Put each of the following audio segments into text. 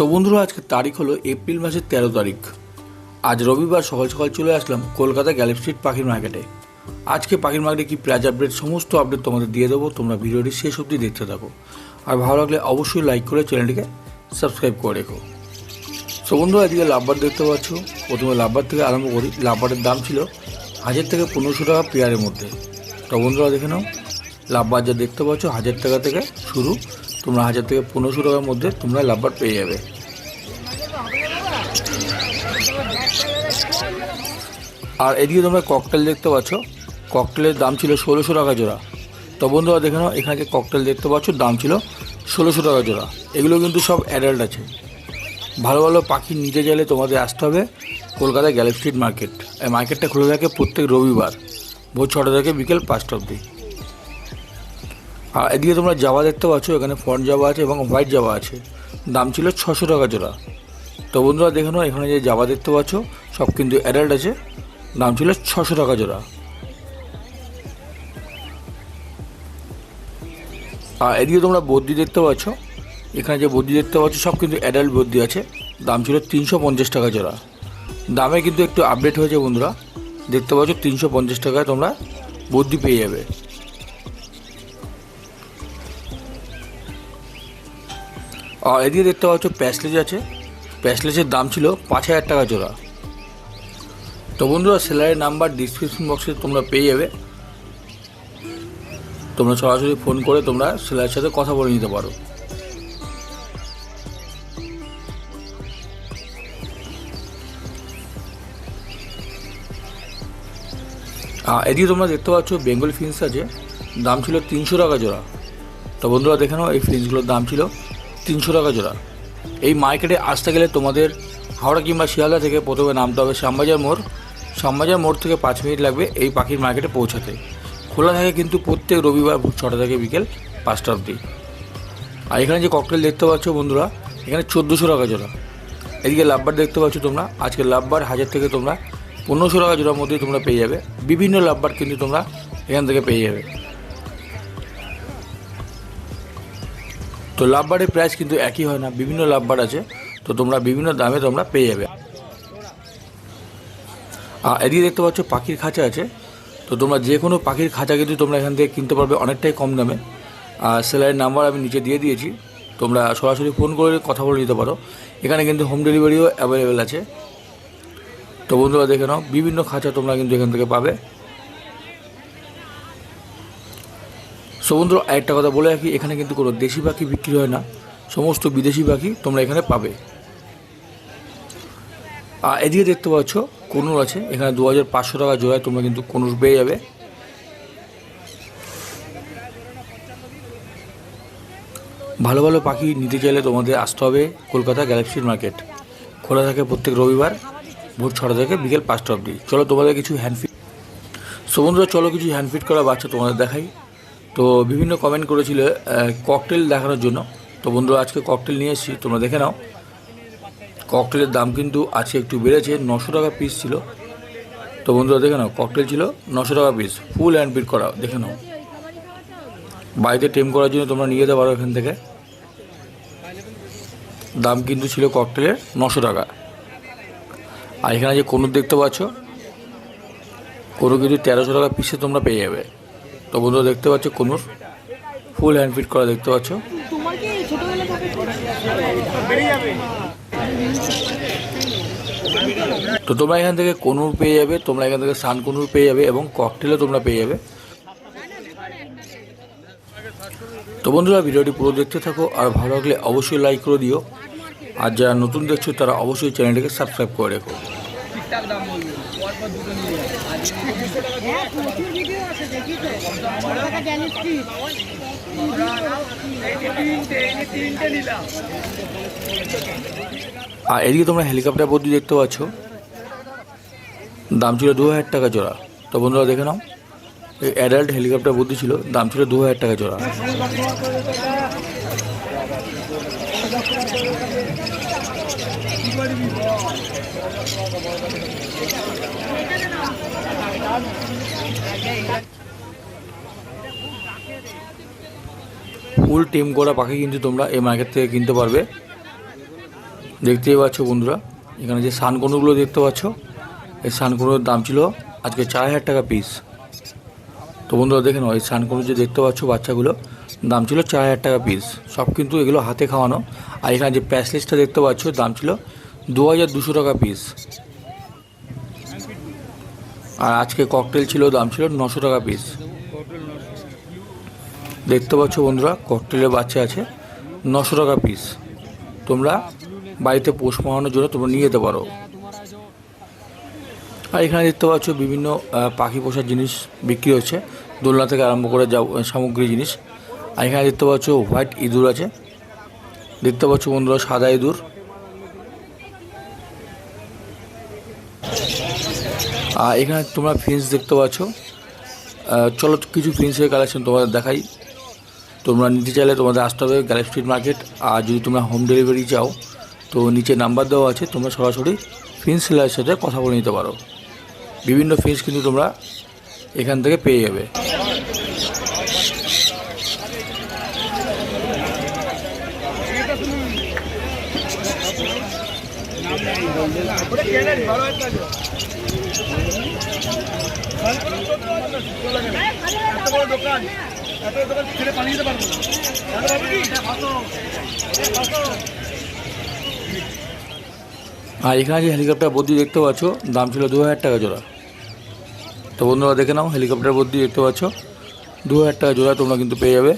So বন্ধুরা আজকে তারিখ হলো এপ্রিল মাসের তেরো তারিখ। আজ রবিবার সকাল সকাল চলে আসলাম কলকাতা গ্যালেপ স্ট্রিট পাখির মার্কেটে। আজকে পাখির মার্কেটে কি প্রাইজ আপডেট, সমস্ত আপডেট তোমাদের দিয়ে দেবো, তোমরা ভিডিওটি শেষ অবধি দেখতে থাকো। আর ভালো লাগলে অবশ্যই লাইক করে চ্যানেলটিকে সাবস্ক্রাইব করে রেখো। সো বন্ধুরা, এদিকে লাভবার দেখতে পাচ্ছ, প্রথমে লাভবার থেকে আরম্ভ করি। লাভবারের দাম ছিল হাজার থেকে পনেরোশো টাকা পেয়ারের মধ্যে। তো বন্ধুরা, দেখে নাও, লাভবার যা দেখতে পাচ্ছ, হাজার টাকা থেকে শুরু তোমরা হাজার থেকে পনেরোশো টাকার মধ্যে তোমরা লাভবার পেয়ে যাবে। আর এদিকে তোমরা ককটেল দেখতে পাচ্ছ। ককটেলের দাম ছিল ষোলোশো টাকা জোড়া। তো বন্ধুরা, দেখে নাও, এখানে যে ককটেল দেখতে পাচ্ছ, দাম ছিল ষোলোশো টাকা জোড়া। এগুলো কিন্তু সব অ্যাডাল্ট আছে। ভালো ভালো পাখি নিতে চাইলে তোমাদের আসতে হবে কলকাতা গ্যালেপ স্ট্রিট মার্কেট এই মার্কেটটা খুলে থাকে প্রত্যেক রবিবার, ভোর ছটা থেকে বিকেল পাঁচটা অবধি। আর এদিকে তোমরা জাবা দেখতে পাচ্ছ, এখানে ফন্ট জাবা আছে এবং হোয়াইট জাবা আছে। দাম ছিল ছশো টাকা জোড়া। তো বন্ধুরা দেখে নাও, এখানে যে জাবা দেখতে পাচ্ছ, সব কিন্তু অ্যাডাল্ট আছে। দাম ছিল ছশো টাকা জোড়া। আর এদিকে তোমরা বদ্যি দেখতে পাচ্ছ, এখানে যে বদ্যি দেখতে পাচ্ছ, সব কিন্তু অ্যাডাল্ট বদ্যি আছে। দাম ছিল তিনশো পঞ্চাশ টাকা জোড়া। দামে কিন্তু একটু আপডেট হয়েছে বন্ধুরা। দেখতে পাচ্ছ, তিনশো পঞ্চাশ টাকায় তোমরা বদ্যি পেয়ে যাবে। আর এদিকে দেখতে পাচ্ছ প্যাসলেজ আছে। প্যাসলেজের দাম ছিল পাঁচ হাজার টাকা জোড়া। তো বন্ধুরা সেলারের নাম্বার ডিসক্রিপশন বক্সে তোমরা পেয়ে যাবে। তোমরা সরাসরি ফোন করে তোমরা সেলারের সাথে কথা বলে নিতে পারো। এদিকে তোমরা দেখতে পাচ্ছ বেঙ্গল ফিন্স আছে। দাম ছিল তিনশো টাকা জোড়া। তো বন্ধুরা, দেখে নাও এই ফিন্সগুলোর দাম ছিল তিনশো টাকা জোড়া। এই মার্কেটে আসতে গেলে তোমাদের হাওড়া কিংবা শিয়ালদা থেকে প্রথমে নামতে হবে শ্যামবাজার মোড়। শ্যামবাজার মোড় থেকে পাঁচ মিনিট লাগবে এই পাখির মার্কেটে পৌঁছাতে। খোলা থাকে কিন্তু প্রত্যেক রবিবার ভোর ছটা থেকে বিকেল পাঁচটা অবধি। আর এখানে যে ককটেল দেখতে পাচ্ছ বন্ধুরা, এখানে চোদ্দোশো টাকা জোড়া। এদিকে লাভবার দেখতে পাচ্ছ তোমরা, আজকে লাভবার হাজার থেকে তোমরা পনেরোশো টাকা জোড়ার মধ্যেই তোমরা পেয়ে যাবে। বিভিন্ন লাভবার কিন্তু তোমরা এখান থেকে পেয়ে যাবে। তো লাভবারের প্রাইস কিন্তু একই হয় না, বিভিন্ন লাভবার আছে, তো তোমরা বিভিন্ন দামে তোমরা পেয়ে যাবে। আর এদিকে দেখতে পাচ্ছ পাখির খাঁচা আছে, তো তোমরা যে কোনো পাখির খাঁচা কিন্তু তোমরা এখান থেকে কিনতে পারবে অনেকটাই কম দামে। আর সেলারের নাম্বার আমি নিচে দিয়ে দিয়েছি, তোমরা সরাসরি ফোন করে কথা বলে নিতে পারো। এখানে কিন্তু হোম ডেলিভারিও অ্যাভেলেবেল আছে। তো বন্ধুরা দেখে নাও, বিভিন্ন খাঁচা তোমরা কিন্তু এখান থেকে পাবে। সো বন্ধুরা একটা কথা বলে রাখি, এখানে কিন্তু কোনো দেশি পাখি বিক্রি হয় না। সমস্ত বিদেশি পাখি তোমরা এখানে পাবে। আর এদিকে দেখতে পাচ্ছ, কনুর আছে। এখানে দু হাজার পাঁচশো টাকা জোড়ায় তোমরা কিন্তু কনুর পেয়ে যাবে। ভালো ভালো পাখি নিতে চাইলে তোমাদের আসতে হবে কলকাতা গ্যালাক্সির মার্কেট। খোলা থাকে প্রত্যেক রবিবার, ভোর ছটা থেকে বিকেল পাঁচটা অবধি। চলো তোমাদের কিছু হ্যান্ডফিট সো বন্ধুরা চলো কিছু হ্যান্ডফিট করা বাচ্চা তোমাদের দেখাই। তো বিভিন্ন কমেন্ট করেছিল ককটেল দেখানোর জন্য। তো বন্ধুরা, আজকে ককটেল নিয়ে এসেছি, তোমরা দেখে নাও। ককটেলের দাম কিন্তু আজকে একটু বেড়েছে, নশো টাকা পিস ছিল। তো বন্ধুরা, দেখে নাও ককটেল ছিল নশো টাকা পিস ফুল হ্যান্ড পিট করা, দেখে নাও। বাড়িতে টেম করার জন্য তোমরা নিয়ে যেতে পারো এখান থেকে। দাম কিন্তু ছিল ককটেলের নশো টাকা। আর এখানে যে কোনুর দেখতে পাচ্ছ, কোনো কিন্তু তেরোশো টাকা পিসে তোমরা পেয়ে যাবে। তো বন্ধুরা দেখতে পাচ্ছ কোনুর। ফুল হ্যান্ড ফিট করা দেখতে পাচ্ছ। তো তোমরা এখান থেকে কনুর পেয়ে যাবে, তোমরা এখান থেকে সান কনুর পেয়ে যাবে এবং ককটেলও তোমরা পেয়ে যাবে। তো বন্ধুরা, ভিডিওটি পুরো দেখতে থাকো, আর ভালো লাগলে অবশ্যই লাইক করে দিও। আর যারা নতুন দেখছ, তারা অবশ্যই চ্যানেলটিকে সাবস্ক্রাইব করে রেখো। ঠিকঠাক দাম দুটো নিয়ে যাবে। আর হ্যাঁ প্রচুর ভিডিও আছে দেখি তো। টাকা জানিস কি? এই যে তিনটে এই যে তিনটে নিলাম। আর এদিকে তোমরা হেলিকপ্টার বদ্যি দেখতে পাচ্ছ। দাম ছিল দু হাজার টাকা জোড়া। তো বন্ধুরা দেখে নাও এই অ্যাডাল্ট হেলিকপ্টার বুদ্ধি ছিল দাম ছিল দু হাজার টাকা জোড়া। ফুল টিম করা পাখি কিন্তু তোমরা এই মার্কেট থেকে কিনতে পারবে। দেখতেই পাচ্ছ বন্ধুরা, এখানে যে সানকনুগুলো দেখতে পাচ্ছ, এই সানকনুর দাম ছিল আজকে চার হাজার টাকা পিস তো বন্ধুরা, দেখে নাও, এই সানকনু যে দেখতে পাচ্ছ বাচ্চাগুলো, দাম ছিল চার হাজার টাকা পিস সব কিন্তু এগুলো হাতে খাওয়ানো। আর এখানে যে প্যাসলিসটা দেখতে পাচ্ছ, দাম ছিল দু হাজার দুশো টাকা পিস আর আজকে ককটেল ছিল, দাম ছিল নশো টাকা পিস দেখতে পাচ্ছ বন্ধুরা ককটেলের বাচ্চা আছে, নশো টাকা পিস তোমরা বাড়িতে পোষ মারানোর জন্য তোমরা নিয়ে যেতে পারো। আর এখানে দেখতে পাচ্ছ বিভিন্ন পাখি পোষার জিনিস বিক্রি হচ্ছে। দোলনা থেকে আরম্ভ করে সামগ্রী জিনিস। আর এখানে দেখতে পাচ্ছ হোয়াইট ইঁদুর আছে। দেখতে পাচ্ছ বন্ধুরা, সাদা ইঁদুর। আর এখানে তোমরা ফিন্স দেখতে পাচ্ছ। চলো কিছু ফিন্সের কালেকশন তোমাদের দেখাই। তোমরা নিতে চাইলে তোমাদের আসতে হবে গ্যালেপ স্ট্রিট মার্কেট আর যদি তোমরা হোম ডেলিভারি চাও, তো নিচে নাম্বার দেওয়া আছে, তোমরা সরাসরি ফিন্স সেলারের সাথে কথা বলে নিতে পারো। বিভিন্ন ফিন্স কিন্তু তোমরা এখান থেকে পেয়ে যাবে ওটা কেনেন ভালো একটা আছে এত বড় দোকান। এত দোকান পালিয়ে যেতে পারব? আর এখানে যে হেলিকপ্টার বদ্যি দেখতে পাচ্ছ, দাম ছিল দু হাজার টাকা জোড়া। তো বন্ধুরা, দেখে নাও হেলিকপ্টার বদ্যি দেখতে পাচ্ছ। দু হাজার টাকা জোড়া তোমরা কিন্তু পেয়ে যাবে।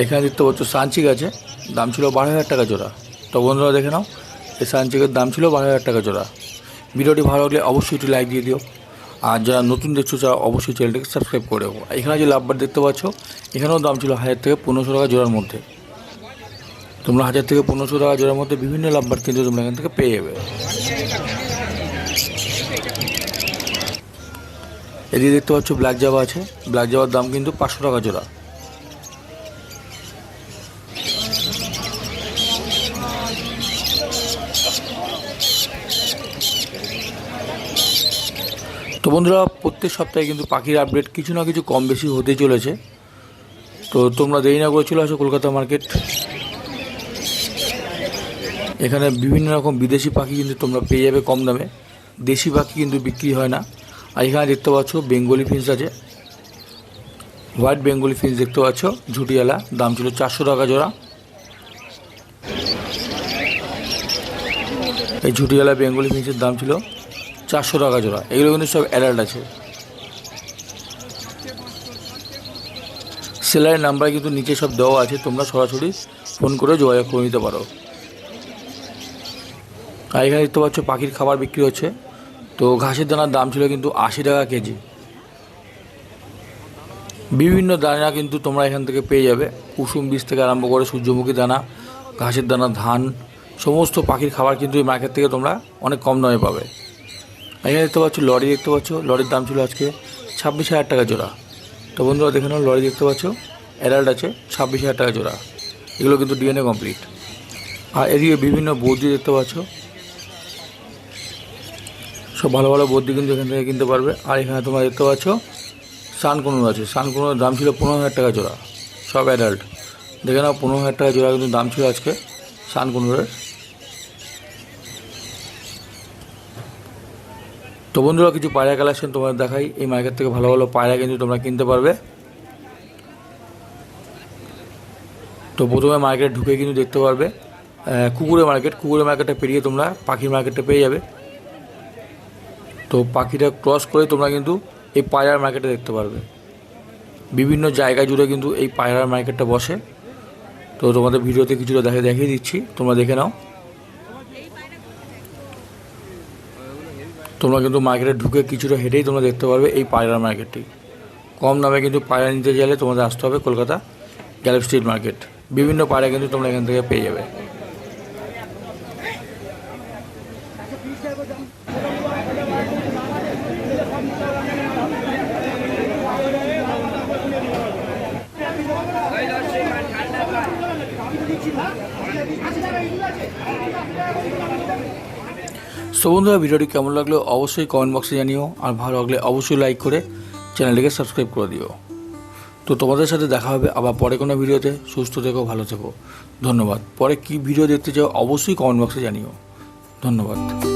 এখানে দেখতে পাচ্ছ সানচিক আছে। দাম ছিল বারো হাজার টাকা জোড়া। তো বন্ধুরা, দেখে নাও, এই সানচিকের দাম ছিল বারো হাজার টাকা জোড়া। ভিডিওটি ভালো লাগলে অবশ্যই একটু লাইক দিয়ে দিও। আর যারা নতুন দেখছ তারা অবশ্যই চ্যানেলটাকে সাবস্ক্রাইব করে দেবো এখানে যে লাভবার দেখতে পাচ্ছ, এখানেও দাম ছিল হাজার থেকে পনেরোশো টাকা জোড়ার মধ্যে। তোমরা হাজার থেকে পনেরোশো টাকা জোড়ার মধ্যে বিভিন্ন লাভবার কিন্তু তোমরা এখান থেকে পেয়ে যাবে। এদিকে দেখতে পাচ্ছ ব্ল্যাক জাবা আছে। ব্ল্যাক জাবার দাম কিন্তু পাঁচশো টাকা জোড়া। বন্ধুরা, প্রত্যেক সপ্তাহে কিন্তু পাখির আপডেট কিছু না কিছু কম বেশি হতে চলেছে। তো তোমরা দেরি না করে চলে আসো কলকাতা মার্কেট এখানে বিভিন্ন রকম বিদেশি পাখি কিন্তু তোমরা পেয়ে যাবে কম দামে। দেশি পাখি কিন্তু বিক্রি হয় না। আর এখানে দেখতে পাচ্ছ বেঙ্গলি ফিন্স আছে। হোয়াইট বেঙ্গলি ফিন্স দেখতে পাচ্ছ, ঝুটিয়ালা, দাম ছিল চারশো টাকা জোড়া। এই ঝুটিয়ালা বেঙ্গলি ফিন্সের দাম ছিল চারশো টাকা জোড়া। এগুলো কিন্তু সব অ্যাডাল্ট আছে। সেলারের নাম্বার কিন্তু নিচে সব দেওয়া আছে। তোমরা সরাসরি ফোন করে যোগাযোগ করে নিতে পারো। আর এখানে দেখতে পাচ্ছ পাখির খাবার বিক্রি হচ্ছে। তো ঘাসের দানার দাম ছিল কিন্তু আশি টাকা কেজি। বিভিন্ন দানা কিন্তু তোমরা এখান থেকে পেয়ে যাবে। কুসুম বীজ থেকে আরম্ভ করে সূর্যমুখী দানা, ঘাসের দানা, ধান, সমস্ত পাখির খাবার কিন্তু এই মার্কেট থেকে তোমরা অনেক কম দামে পাবে। এখানে দেখতে পাচ্ছ, লরি দেখতে পাচ্ছ, লরির দাম ছিল আজকে ছাব্বিশ হাজার টাকা জোড়া। তো বন্ধুরা, দেখে নাও, লরি দেখতে পাচ্ছ অ্যাডাল্ট আছে, ছাব্বিশ হাজার টাকা জোড়া। এগুলো কিন্তু ডিএনএ কমপ্লিট আর এদিকে বিভিন্ন বৌদি দেখতে পাচ্ছ। সব ভালো ভালো বৌদি কিন্তু এখান থেকে কিনতে পারবে। আর এখানে তোমরা দেখতে পাচ্ছ সানকুনুর আছে। সানকুনুর দাম ছিল পনেরো হাজার টাকা জোড়া, সব অ্যাডাল্ট দেখে নাও, পনেরো হাজার টাকা জোড়া কিন্তু দাম ছিল আজকে সানকুনুরের তো বন্ধুরা, কিছু পায়রা কালেকশন তোমাদের দেখাই। এই মার্কেট থেকে ভালো ভালো পায়রা কিন্তু তোমরা কিনতে পারবে। তো প্রথমে মার্কেট ঢুকে কিন্তু দেখতে পারবে। কুকুরের মার্কেট। কুকুরের মার্কেটটা পেরিয়ে তোমরা পাখির মার্কেটটা পেয়ে যাবে। তো পাখিটা ক্রস করে তোমরা কিন্তু এই পায়রার মার্কেটে দেখতে পারবে। বিভিন্ন জায়গা জুড়ে কিন্তু এই পায়রার মার্কেটটা বসে। তো তোমাদের ভিডিওতে কিছুটা দেখে দেখিয়ে দিচ্ছি। তোমরা দেখে নাও। তোমরা কিন্তু মার্কেটে ঢুকে কিছুটা হেঁটেই তোমরা দেখতে পারবে এই পায়রার মার্কেটটি কম দামে কিন্তু পায়রা নিতে চাইলে তোমাদের আসতে হবে কলকাতা গ্যালেপ স্ট্রিট মার্কেট বিভিন্ন পায়রা কিন্তু তোমরা এখান থেকে পেয়ে যাবে। সো বন্ধুরা, ভিডিওটি কেমন লাগল অবশ্যই কমেন্ট বক্সে জানিও। আর ভালো লাগলে অবশ্যই লাইক করে চ্যানেলটিকে সাবস্ক্রাইব করে দিও। তো তোমাদের সাথে দেখা হবে আবার পরে কোনো ভিডিওতে। সুস্থ থেকো, ভালো থেকো। ধন্যবাদ। পরে কি ভিডিও দেখতে চাও অবশ্যই কমেন্ট বক্সে জানিও। ধন্যবাদ।